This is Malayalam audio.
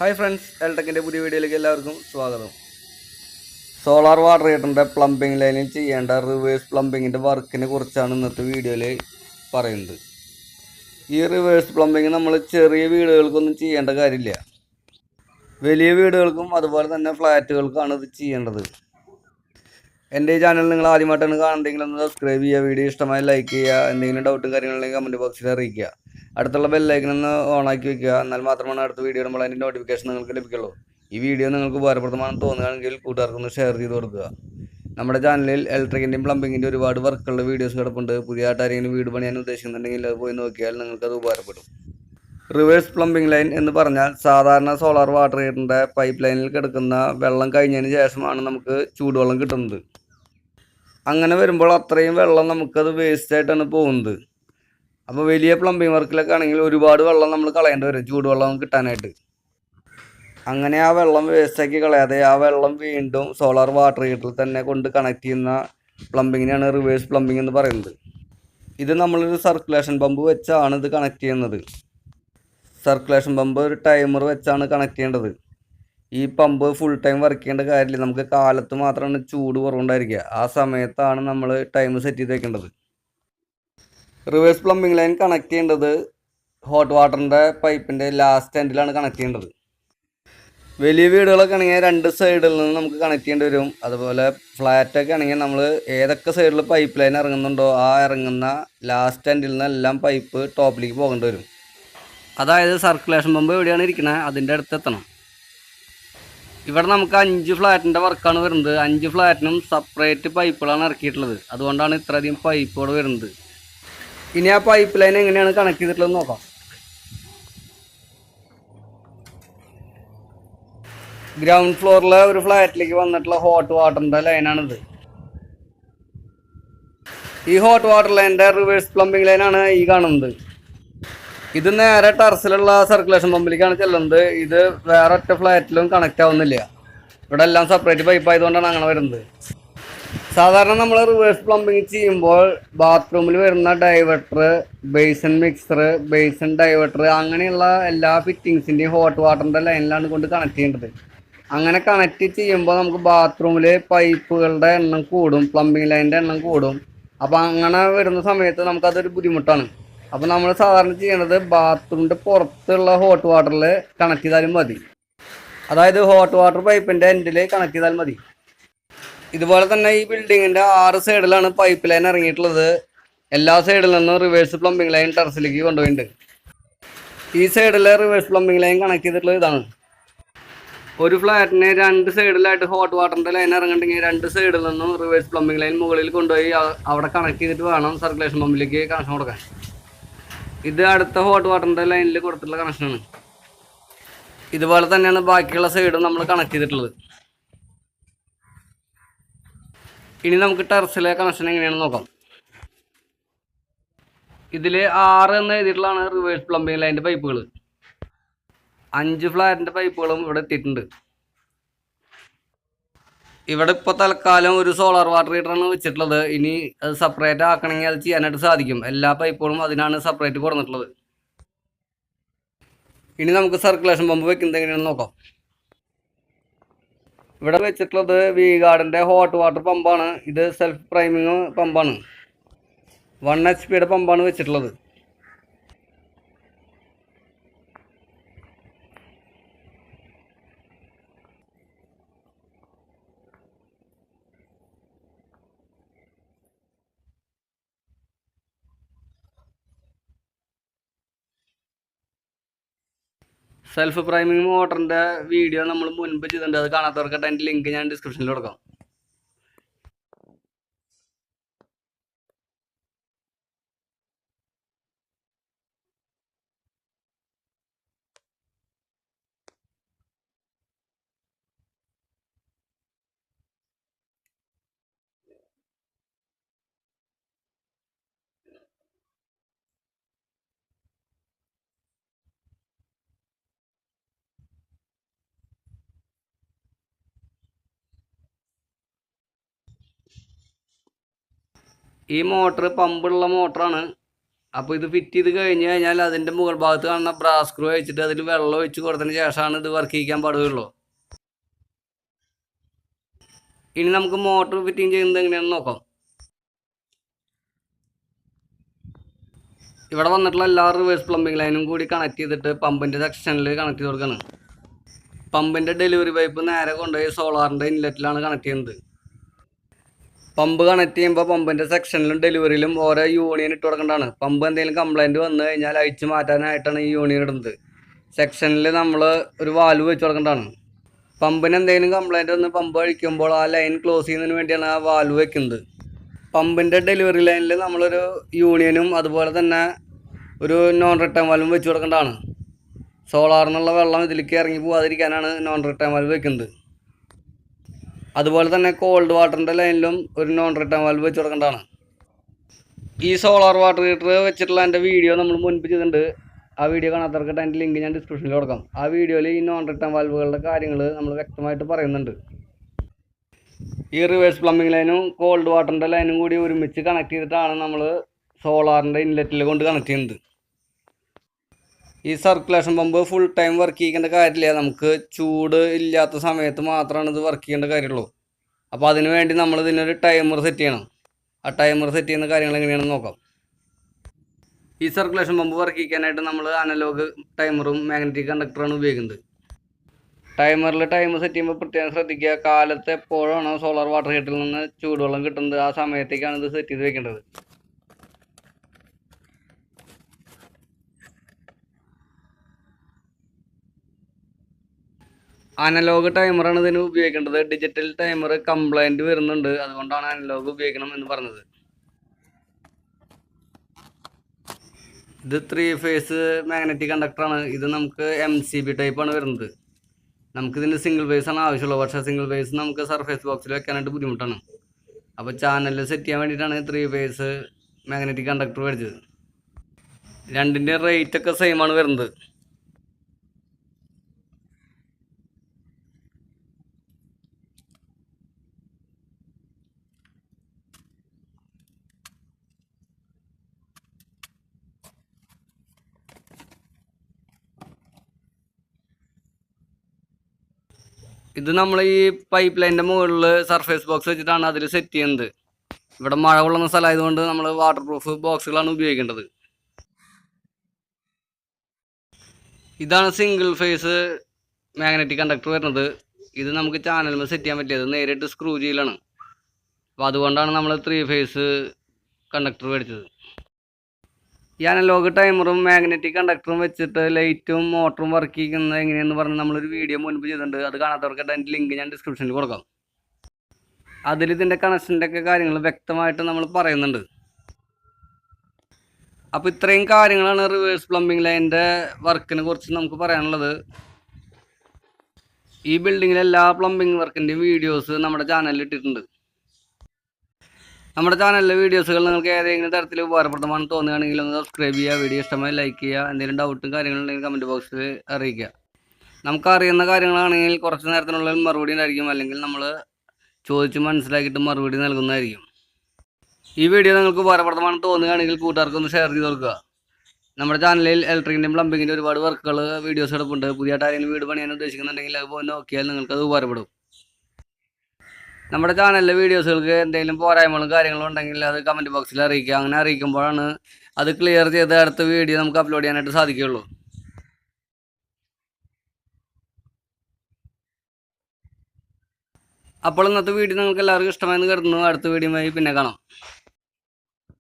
ഹായ് ഫ്രണ്ട്സ് എൽടെക്കിന്റെ പുതിയ വീഡിയോയിലേക്ക് എല്ലാവർക്കും സ്വാഗതം. സോളാർ വാട്ടർ ഹീറ്ററിന്റെ പ്ലംബിംഗ് ലൈനിൽ ചെയ്യേണ്ട റിവേഴ്സ് പ്ലംബിങ്ങിന്റെ വർക്കിനെ കുറിച്ചാണ് ഇന്നത്തെ വീഡിയോയിൽ പറയുന്നത്. ഈ റിവേഴ്സ് പ്ലംബിങ് നമ്മൾ ചെറിയ വീടുകൾക്കൊന്നും ചെയ്യേണ്ട കാര്യമില്ല. വലിയ വീടുകൾക്കും അതുപോലെ തന്നെ ഫ്ലാറ്റുകൾക്കാണ് ഇത് ചെയ്യേണ്ടത്. എന്റെ ഈ ചാനൽ നിങ്ങൾ ആദ്യമായിട്ടാണ് കാണുന്നതെങ്കിൽ ഒന്ന് സബ്സ്ക്രൈബ് ചെയ്യുക വീഡിയോ ഇഷ്ടമായി ലൈക്ക് ചെയ്യുക എന്തെങ്കിലും ഡൗട്ടും കാര്യങ്ങളുണ്ടെങ്കിൽ കമന്റ് ബോക്സിൽ അറിയിക്കുക. അടുത്തുള്ള ബെല്ലൈക്കൻ ഒന്ന് ഓണാക്കി വെക്കുക. എന്നാൽ മാത്രമാണ് അടുത്ത വീഡിയോ നമ്മൾ അതിന്റെ നോട്ടിഫിക്കേഷൻ നിങ്ങൾക്ക് ലഭിക്കുള്ളൂ. ഈ വീഡിയോ നിങ്ങൾക്ക് ഉപകാരപ്രദമാണെന്ന് തോന്നുകയാണെങ്കിൽ കൂട്ടുകാർക്കൊന്ന് ഷെയർ ചെയ്ത് കൊടുക്കുക. നമ്മുടെ ചാനലിൽ ഇലക്ട്രിക്കിന്റെയും പ്ലംബിങ്ങിന്റെ ഒരുപാട് വർക്കുകളുടെ വീഡിയോസ് കിടപ്പുണ്ട്. പുതിയതായിട്ട് ആരെങ്കിലും വീട് പണിയാൻ ഉദ്ദേശിക്കുന്നുണ്ടെങ്കിൽ അത് പോയി നോക്കിയാൽ നിങ്ങൾക്കത് ഉപകാരപ്പെടും. റിവേഴ്സ് പ്ലംബിംഗ് ലൈൻ എന്ന് പറഞ്ഞാൽ സാധാരണ സോളാർ വാട്ടർ ഹീറ്ററിന്റെ പൈപ്പ് ലൈനിൽ കിടക്കുന്ന വെള്ളം കഴിഞ്ഞതിന് ശേഷമാണ് നമുക്ക് ചൂടുവെള്ളം കിട്ടുന്നത്. അങ്ങനെ വരുമ്പോൾ അത്രയും വെള്ളം നമുക്കത് വേസ്റ്റായിട്ടാണ് പോകുന്നത്. അപ്പോൾ വലിയ പ്ലംബിംഗ് വർക്കിലൊക്കെ ആണെങ്കിൽ ഒരുപാട് വെള്ളം നമ്മൾ കളയേണ്ടി വരും. ചൂടുവെള്ളം കിട്ടാനായിട്ട്. അങ്ങനെ ആ വെള്ളം വേസ്റ്റാക്കി കളയാതെ ആ വെള്ളം വീണ്ടും സോളാർ വാട്ടർ ഹീറ്ററിൽ തന്നെ കൊണ്ട് കണക്ട് ചെയ്യുന്ന പ്ലംബിങ്ങിനെയാണ് റിവേഴ്സ് പ്ലംബിംഗ് എന്ന് പറയുന്നത്. ഇത് നമ്മളൊരു സർക്കുലേഷൻ പമ്പ് വെച്ചാണ് ഇത് കണക്ട് ചെയ്യുന്നത്. സർക്കുലേഷൻ പമ്പ് ഒരു ടൈമർ വെച്ചാണ് കണക്ട് ചെയ്യേണ്ടത്. ഈ പമ്പ് ഫുൾ ടൈം വർക്ക് ചെയ്യേണ്ട കാര്യമില്ല. നമുക്ക് കാലത്ത് മാത്രമാണ് ചൂട് കുറവുണ്ടായിരിക്കുക. ആ സമയത്താണ് നമ്മൾ ടൈം സെറ്റ് ചെയ്ത് വെക്കേണ്ടത്. റിവേഴ്സ് പ്ലംബിംഗ് ലൈൻ കണക്ട് ചെയ്യേണ്ടത് ഹോട്ട് വാട്ടറിന്റെ പൈപ്പിന്റെ ലാസ്റ്റ് എൻഡിലാണ് കണക്ട് ചെയ്യേണ്ടത്. വലിയ വീടുകളൊക്കെ ആണെങ്കിൽ രണ്ട് സൈഡിൽ നിന്ന് നമുക്ക് കണക്ട് ചെയ്യേണ്ടി വരും. അതുപോലെ ഫ്ലാറ്റൊക്കെ ആണെങ്കിൽ നമ്മൾ ഏതൊക്കെ സൈഡിൽ പൈപ്പ് ലൈൻ ഇറങ്ങുന്നുണ്ടോ ആ ഇറങ്ങുന്ന ലാസ്റ്റ് എൻഡിൽ നിന്നെല്ലാം പൈപ്പ് ടോപ്പിലേക്ക് പോകേണ്ടി വരും. അതായത് സർക്കുലേഷൻ പമ്പ് എവിടെയാണ് ഇരിക്കുന്നത് അതിന്റെ അടുത്ത് എത്തണം. ഇവിടെ നമുക്ക് അഞ്ച് ഫ്ലാറ്റിന്റെ വർക്കാണ് വരുന്നത്. അഞ്ച് ഫ്ലാറ്റിനും സെപ്പറേറ്റ് പൈപ്പുകളാണ് ഇറക്കിയിട്ടുള്ളത്. അതുകൊണ്ടാണ് ഇത്രയധികം പൈപ്പുകൾ വരുന്നത്. ഇനി ആ പൈപ്പ് ലൈൻ എങ്ങനെയാണ് കണക്ട് ചെയ്തിട്ടുള്ളത് നോക്കാം. ഗ്രൗണ്ട് ഫ്ലോറിലെ ഒരു ഫ്ലാറ്റിലേക്ക് വന്നിട്ടുള്ള ഹോട്ട് വാട്ടറിന്റെ ലൈനാണിത് ഈ ഹോട്ട് വാട്ടർ ലൈനിന്റെ റിവേഴ്സ് പ്ലംബിംഗ് ലൈനാണ് ഈ കാണുന്നത്. ഇത് നേരെ ടെറസിലുള്ള സർക്കുലേഷൻ പമ്പിലേക്കാണ് ചെല്ലുന്നത്. ഇത് വേറെ ഒറ്റ ഫ്ലാറ്റിലും കണക്റ്റ് ആവുന്നില്ല. ഇവിടെ എല്ലാം സെപ്പറേറ്റ് പൈപ്പ് ആയതുകൊണ്ടാണ് അങ്ങനെ വരുന്നത്. സാധാരണ നമ്മൾ റിവേഴ്സ് പ്ലംബിങ് ചെയ്യുമ്പോൾ ബാത്റൂമിൽ വരുന്ന diverter basin mixer basin diverter അങ്ങനെയുള്ള എല്ലാ ഫിറ്റിങ്സിന്റെയും ഹോട്ട് വാട്ടറിന്റെ ലൈനിലാണ് കൊണ്ട് കണക്ട് ചെയ്യേണ്ടത്. അങ്ങനെ കണക്ട് ചെയ്യുമ്പോൾ നമുക്ക് ബാത്റൂമിൽ പൈപ്പുകളുടെ എണ്ണം കൂടും പ്ലംബിങ് ലൈനിന്റെ എണ്ണം കൂടും. അപ്പോൾ അങ്ങനെ വരുന്ന സമയത്ത് നമുക്കതൊരു ബുദ്ധിമുട്ടാണ്. അപ്പോൾ നമ്മൾ സാധാരണ ചെയ്യേണ്ടത് ബാത്റൂമിന്റെ പുറത്തുള്ള ഹോട്ട് വാട്ടറിൽ കണക്ട് ചെയ്താലും മതി. അതായത് ഹോട്ട് വാട്ടർ പൈപ്പിന്റെ എൻഡിൽ കണക്ട് ചെയ്താൽ മതി. ഇതുപോലെ തന്നെ ഈ ബിൽഡിങ്ങിന്റെ ആറ് സൈഡിലാണ് പൈപ്പ് ലൈൻ ഇറങ്ങിയിട്ടുള്ളത്. എല്ലാ സൈഡിൽ നിന്നും റിവേഴ്സ് പ്ലംബിംഗ് ലൈൻ ടെറസിലേക്ക് കൊണ്ടുപോയിട്ടുണ്ട്. ഈ സൈഡിലെ റിവേഴ്സ് പ്ലംബിംഗ് ലൈൻ കണക്ട് ചെയ്തിട്ടുള്ള ഇതാണ്. ഒരു ഫ്ലാറ്റിന് രണ്ട് സൈഡിലായിട്ട് ഹോട്ട് വാട്ടറിന്റെ ലൈൻ ഇറങ്ങിയിട്ടുണ്ടെങ്കിൽ രണ്ട് സൈഡിൽ നിന്നും റിവേഴ്സ് പ്ലംബിംഗ് ലൈൻ മുകളിൽ കൊണ്ടുപോയി അവിടെ കണക്ട് ചെയ്തിട്ട് വേണം സർക്കുലേഷൻ പമ്പിലേക്ക് കണക്ഷൻ കൊടുക്കാൻ. ഇത് അടുത്ത ഹോട്ട് വാട്ടറിന്റെ ലൈനിൽ കൊടുത്തിട്ടുള്ള കണക്ഷനാണ് ഇതുപോലെ തന്നെയാണ് ബാക്കിയുള്ള സൈഡും നമ്മൾ കണക്ട് ചെയ്തിട്ടുള്ളത്. ഇനി നമുക്ക് ടെറസിലെ കണക്ഷൻ എങ്ങനെയാണെന്ന് നോക്കാം. ഇതിൽ ആറ് എന്ന് എഴുതിയിട്ടുള്ളതാണ് റിവേഴ്സ് പ്ലംബിംഗ് ലൈന്റെ പൈപ്പുകൾ അഞ്ച് ഫ്ലാറ്റിന്റെ പൈപ്പുകളും ഇവിടെ എത്തിയിട്ടുണ്ട്. ഇവിടെ ഇപ്പോൾ തൽക്കാലം ഒരു സോളാർ വാട്ടർ ഹീറ്ററാണ് വെച്ചിട്ടുള്ളത്. ഇനി അത് സെപ്പറേറ്റ് ആക്കണമെങ്കിൽ അത് ചെയ്യാനായിട്ട് സാധിക്കും. എല്ലാ പൈപ്പുകളും അതിനാണ് സെപ്പറേറ്റ് കൊടുത്തിട്ടുള്ളത്. ഇനി നമുക്ക് സർക്കുലേഷൻ പമ്പ് വെക്കുന്നത് എങ്ങനെയാണെന്ന് നോക്കാം. ഇവിടെ വെച്ചിട്ടുള്ളത് വി ഗാർഡിന്റെ ഹോട്ട് വാട്ടർ പമ്പാണ് ഇത് സെൽഫ് പ്രൈമിങ് പമ്പാണ് വൺ എച്ച് പിയുടെ പമ്പാണ് വെച്ചിട്ടുള്ളത്. സെൽഫ് പ്രൈമിങ് മോട്ടറിന്റെ വീഡിയോ നമ്മൾ മുൻപ് ചെയ്തിട്ടുണ്ട്. അത് കാണാത്തവർക്കായിട്ട് അതിന്റെ ലിങ്ക് ഞാൻ ഡിസ്ക്രിപ്ഷനിൽ കൊടുക്കാം. ഈ മോട്ടർ പമ്പുള്ള മോട്ടറാണ്. അപ്പോൾ ഇത് ഫിറ്റ് ചെയ്ത് കഴിഞ്ഞ് കഴിഞ്ഞാൽ അതിന്റെ മുകൾ ഭാഗത്ത് കാണുന്ന ബ്രാസ് സ്ക്രൂ വെച്ചിട്ട് അതിൽ വെള്ളം ഒഴിച്ച് കൊടുത്തതിന് ശേഷമാണ് ഇത് വർക്ക് ചെയ്യിക്കാൻ പാടുകയുള്ളൂ ഇനി നമുക്ക് മോട്ടർ ഫിറ്റിംഗ് ചെയ്യുന്നത് എങ്ങനെയാണെന്ന് നോക്കാം. ഇവിടെ വന്നിട്ടുള്ള എല്ലാ റിവേഴ്സ് പ്ലംബിംഗ് ലൈനും കൂടി കണക്ട് ചെയ്തിട്ട് പമ്പിന്റെ സെക്ഷനിൽ കണക്ട് ചെയ്ത് കൊടുക്കുകയാണ് പമ്പിന്റെ ഡെലിവറി പൈപ്പ് നേരെ കൊണ്ടുപോയി സോളാറിന്റെ ഇൻലെറ്റിലാണ് കണക്ട് ചെയ്യുന്നത്. പമ്പ് കണക്ട് ചെയ്യുമ്പോൾ പമ്പിന്റെ സെക്ഷനിലും ഡെലിവറിയിലും ഓരോ യൂണിയൻ ഇട്ട് കൊടുക്കേണ്ടതാണ്. പമ്പ് എന്തെങ്കിലും കംപ്ലൈന്റ് വന്നു കഴിഞ്ഞാൽ അഴിച്ചു മാറ്റാനായിട്ടാണ് ഈ യൂണിയൻ ഇടുന്നത്. സെക്ഷനിൽ നമ്മൾ ഒരു വാൽവ് വെച്ച് കൊടുക്കേണ്ടതാണ്. പമ്പിന് എന്തെങ്കിലും കംപ്ലൈന്റ് വന്ന് പമ്പ് അഴിക്കുമ്പോൾ ആ ലൈൻ ക്ലോസ് ചെയ്യുന്നതിന് വേണ്ടിയാണ് ആ വാൽവ് വെക്കുന്നത്. പമ്പിന്റെ ഡെലിവറി ലൈനിൽ നമ്മളൊരു യൂണിയനും അതുപോലെ തന്നെ ഒരു നോൺ റിട്ടേൺ വാൽവും വെച്ച് കൊടുക്കേണ്ടതാണ്. സോളാറിനുള്ള വെള്ളം ഇതിലേക്ക് ഇറങ്ങി പോകാതിരിക്കാനാണ് നോൺ റിട്ടേൺ വാൽവ് വെക്കുന്നത്. അതുപോലെ തന്നെ കോൾഡ് വാട്ടറിന്റെ ലൈനിലും ഒരു നോൺ റിട്ടേൺ വാൽവ് വെച്ച് കൊടുക്കേണ്ടതാണ്. ഈ സോളാർ വാട്ടർ ഹീറ്റർ വെച്ചിട്ടുള്ള എന്റെ വീഡിയോ നമ്മൾ മുൻപ് ചെയ്തിട്ടുണ്ട്. ആ വീഡിയോ കാണാത്തവർക്ക് അതിന്റെ ലിങ്ക് ഞാൻ ഡിസ്ക്രിപ്ഷനിൽ കൊടുക്കാം. ആ വീഡിയോയിൽ ഈ നോൺ റിട്ടേൺ വാൽവുകളുടെ കാര്യങ്ങൾ നമ്മൾ വ്യക്തമായിട്ട് പറയുന്നുണ്ട്. ഈ റിവേഴ്സ് പ്ലംബിംഗ് ലൈനും കോൾഡ് വാട്ടറിന്റെ ലൈനും കൂടി ഒരുമിച്ച് കണക്ട് ചെയ്തിട്ടാണ് നമ്മൾ സോളാറിന്റെ ഇൻലെറ്റിൽ കൊണ്ട് കണക്ട് ചെയ്യുന്നത്. ഈ circulation pump full time work ചെയ്യേണ്ട കാര്യമില്ല. നമുക്ക് ചൂട് ഇല്ലാത്ത സമയത്ത് മാത്രമാണ് ഇത് വർക്ക് ചെയ്യേണ്ട കാര്യമുള്ളൂ. അപ്പോൾ അതിന് വേണ്ടി നമ്മൾ ഇതിനൊരു ടൈമർ സെറ്റ് ചെയ്യണം. ആ ടൈമർ സെറ്റ് ചെയ്യുന്ന കാര്യങ്ങൾ എങ്ങനെയാണെന്ന് നോക്കാം. ഈ സർക്കുലേഷൻ പമ്പ് വർക്ക് ചെയ്യാനായിട്ട് നമ്മൾ അനലോഗ് ടൈമറും മാഗ്നറ്റിക് കണ്ടക്ടറാണ് ഉപയോഗിക്കുന്നത്. ടൈമറിൽ ടൈമർ സെറ്റ് ചെയ്യുമ്പോൾ പ്രത്യേകം ശ്രദ്ധിക്കുക. കാലത്ത് എപ്പോഴാണോ സോളാർ വാട്ടർ ഹീറ്ററിൽ നിന്ന് ചൂടുവെള്ളം കിട്ടുന്നത് ആ സമയത്തേക്കാണ് ഇത് സെറ്റ് ചെയ്ത് വെക്കേണ്ടത്. അനലോഗ് ടൈമറാണ് ഇതിന് ഉപയോഗിക്കേണ്ടത്. ഡിജിറ്റൽ ടൈമർ കംപ്ലൈന്റ് വരുന്നുണ്ട്. അതുകൊണ്ടാണ് അനലോഗ് ഉപയോഗിക്കണം എന്ന് പറഞ്ഞത്. ഇത് ത്രീ ഫേസ് മാഗ്നറ്റിക് കണ്ടക്ടറാണ് ഇത് നമുക്ക് എം സി ബി ടൈപ്പാണ് വരുന്നത്. നമുക്കിതിന് സിംഗിൾ ഫേസ് ആണ് ആവശ്യമുള്ളത്. പക്ഷേ സിംഗിൾ ഫേസ് നമുക്ക് സർഫേസ് ബോക്സിൽ വെക്കാനായിട്ട് ബുദ്ധിമുട്ടാണ്. അപ്പോൾ ചാനലിൽ സെറ്റ് ചെയ്യാൻ വേണ്ടിയിട്ടാണ് ത്രീ ഫേസ് മാഗ്നറ്റിക് കണ്ടക്ടർ മേടിച്ചത്. രണ്ടിന്റെ റേറ്റ് ഒക്കെ സെയിം ആണ് വരുന്നത്. ഇത് നമ്മൾ ഈ പൈപ്പ് ലൈനിന്റെ മുകളിൽ സർഫേസ് ബോക്സ് വെച്ചിട്ടാണ് അതിൽ സെറ്റ് ചെയ്യുന്നത്. ഇവിടെ മഴ കൊള്ളുന്ന സ്ഥലമായതുകൊണ്ട് നമ്മൾ വാട്ടർ പ്രൂഫ് ബോക്സുകളാണ് ഉപയോഗിക്കേണ്ടത്. ഇതാണ് സിംഗിൾ ഫേസ് മാഗ്നറ്റിക് കണ്ടക്ടർ വരുന്നത്. ഇത് നമുക്ക് ചാനലിൽ സെറ്റ് ചെയ്യാൻ പറ്റിയത് നേരിട്ട് സ്ക്രൂ ചെയ്യലാണ്. അപ്പോൾ അതുകൊണ്ടാണ് നമ്മൾ ത്രീ ഫേസ് കണ്ടക്ടർ മേടിച്ചത്. ഈ അനലോഗ് ടൈമറും മാഗ്നറ്റിക് കണ്ടക്ടറും വെച്ചിട്ട് ലൈറ്റും മോട്ടറും വർക്ക് ചെയ്യുന്നത് എങ്ങനെയെന്ന് പറഞ്ഞ് നമ്മളൊരു വീഡിയോ മുൻപ് ചെയ്തിട്ടുണ്ട്. അത് കാണാത്തവർക്ക് അതിന്റെ ലിങ്ക് ഞാൻ ഡിസ്ക്രിപ്ഷനിൽ കൊടുക്കാം. അതിൽ ഇതിന്റെ കണക്ഷന്റെ ഒക്കെ കാര്യങ്ങൾ വ്യക്തമായിട്ട് നമ്മൾ പറയുന്നുണ്ട്. അപ്പോൾ ഇത്രയും കാര്യങ്ങളാണ് റിവേഴ്സ് പ്ലംബിംഗ് ലൈനിന്റെ വർക്കിനെ കുറിച്ച് നമുക്ക് പറയാനുള്ളത്. ഈ ബിൽഡിങ്ങിലെ എല്ലാ പ്ലംബിംഗ് വർക്കിന്റെയും വീഡിയോസ് നമ്മുടെ ചാനലിൽ ഇട്ടിട്ടുണ്ട്. നമ്മുടെ ചാനലിലെ വീഡിയോസുകൾ നിങ്ങൾക്ക് ഏതെങ്കിലും തരത്തിൽ ഉപകാരപ്രദമാണെന്ന് തോന്നുകയാണെങ്കിൽ ഒന്ന് സബ്സ്ക്രൈബ് ചെയ്യുക വീഡിയോ ഇഷ്ടമായി ലൈക്ക് ചെയ്യുക എന്തെങ്കിലും ഡൗട്ടും കാര്യങ്ങളുണ്ടെങ്കിൽ കമന്റ് ബോക്സിൽ അറിയിക്കുക. നമുക്ക് അറിയുന്ന കാര്യങ്ങളാണെങ്കിൽ കുറച്ച് നേരത്തിനുള്ളിൽ മറുപടി ഉണ്ടായിരിക്കും. അല്ലെങ്കിൽ നമ്മൾ ചോദിച്ച് മനസ്സിലാക്കിയിട്ട് മറുപടി നൽകുന്നതായിരിക്കും. ഈ വീഡിയോ നിങ്ങൾക്ക് ഉപകാരപ്രദമാണെന്ന് തോന്നുകയാണെങ്കിൽ കൂട്ടുകാർക്കൊന്ന് ഷെയർ ചെയ്ത് കൊടുക്കുക. നമ്മുടെ ചാനലിൽ ഇലക്ട്രിക്കിന്റെയും പ്ലംബിങ്ങിന്റെ ഒരുപാട് വർക്കുകൾ വീഡിയോസ് എടുപ്പുണ്ട്. പുതിയതായിട്ട് ആരെങ്കിലും വീട് പണിയാൻ ഉദ്ദേശിക്കുന്നുണ്ടെങ്കിൽ അത് പോയി നോക്കിയാൽ നിങ്ങൾക്ക് അത് ഉപകാരപ്പെടും. നമ്മുടെ ചാനലിലെ വീഡിയോസുകൾക്ക് എന്തെങ്കിലും പോരായ്മകളും കാര്യങ്ങളും ഉണ്ടെങ്കിൽ അത് കമന്റ് ബോക്സിൽ അറിയിക്കുക. അങ്ങനെ അറിയിക്കുമ്പോഴാണ് അത് ക്ലിയർ ചെയ്ത് അടുത്ത വീഡിയോ നമുക്ക് അപ്ലോഡ് ചെയ്യാനായിട്ട് സാധിക്കുകയുള്ളൂ. അപ്പോൾ ഇന്നത്തെ വീഡിയോ നിങ്ങൾക്ക് എല്ലാവർക്കും ഇഷ്ടമായെന്ന് കരുതുന്നു. അടുത്ത വീഡിയോയുമായി പിന്നെ കാണാം.